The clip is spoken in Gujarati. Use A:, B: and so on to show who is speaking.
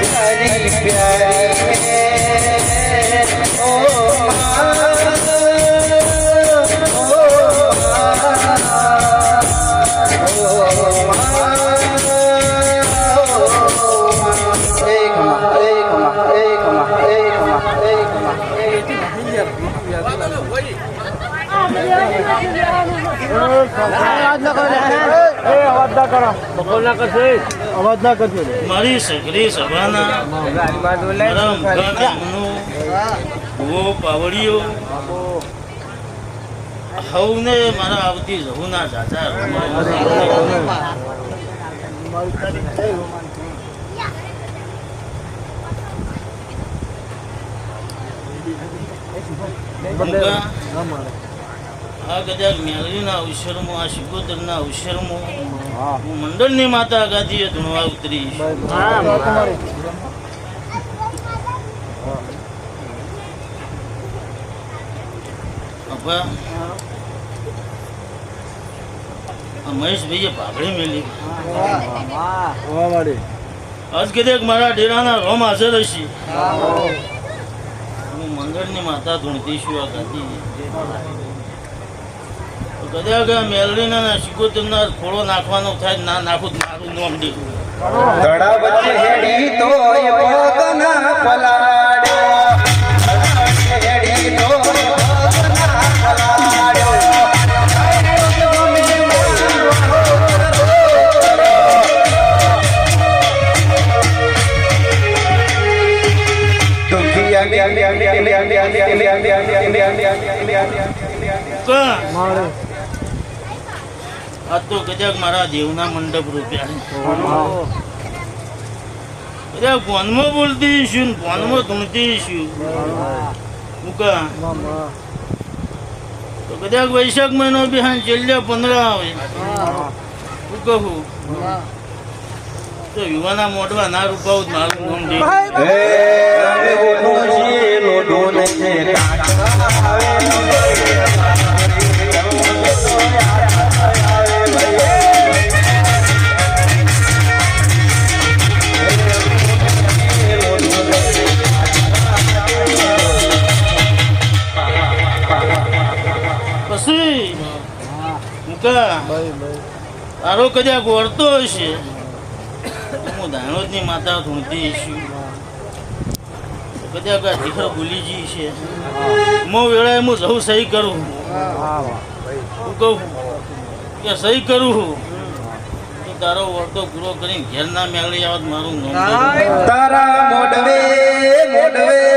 A: प्यारी प्यारी है ओ माँ, ओ એ
B: અવાજ ના
C: મારી સગરી સભાના મારા ઉગાના મનો પાવડીઓ. મારા આવતી જહુના જાજા બધા આ કદાચ મેલરીના અવસરમાં આ શિકોતરના અવસરમાં હું. મંડળની માતા ગાદીએ ધૂણવા ઉતરી અપા આ મહેશભાઈએ પાઘડી મેલી. આજ કદાચ મારા ડેરાના રોમ હાજર હશે. હું મંડળની માતા ધૂણતી છું આ ગાદી તો કદાચ આ મેલડીના શિકોતરના ખોળો નાખવાનો થાય ના નાખું તો મારું નોમ દે
A: ગળા વચ્ચે હેડી તોય પગના પલાડ્યો ગળા વચ્ચે હેડી તોય પગના પલાડ્યો
B: મારે
C: આ તો કદાચ મારા દેવના મંડપ રૂપિયા કદાચ ફોનમાં બોલતી છું ફોનમાં ધૂણતી છું મુકા તો કદાચ વૈશાખ મહિનો બિહાન છેલ્લે પંદર આવે શું કહું તો યુવાના મોઢવા ના રૂપાવું મારું નામ દે મુકા, તારો કદાચ વળતો હશે. હું દાણોદની માતા ધૂણતી છું કદાચ આ દીકરો ભૂલી જઈ છે. મો વેળાએ હું જવું સહી કરું હું. કહું? કે સહી કરું તો તારો વળતો પૂરો કરીને ઘેર ના મેળવી આવત મારું તારા મોડવે
A: તારા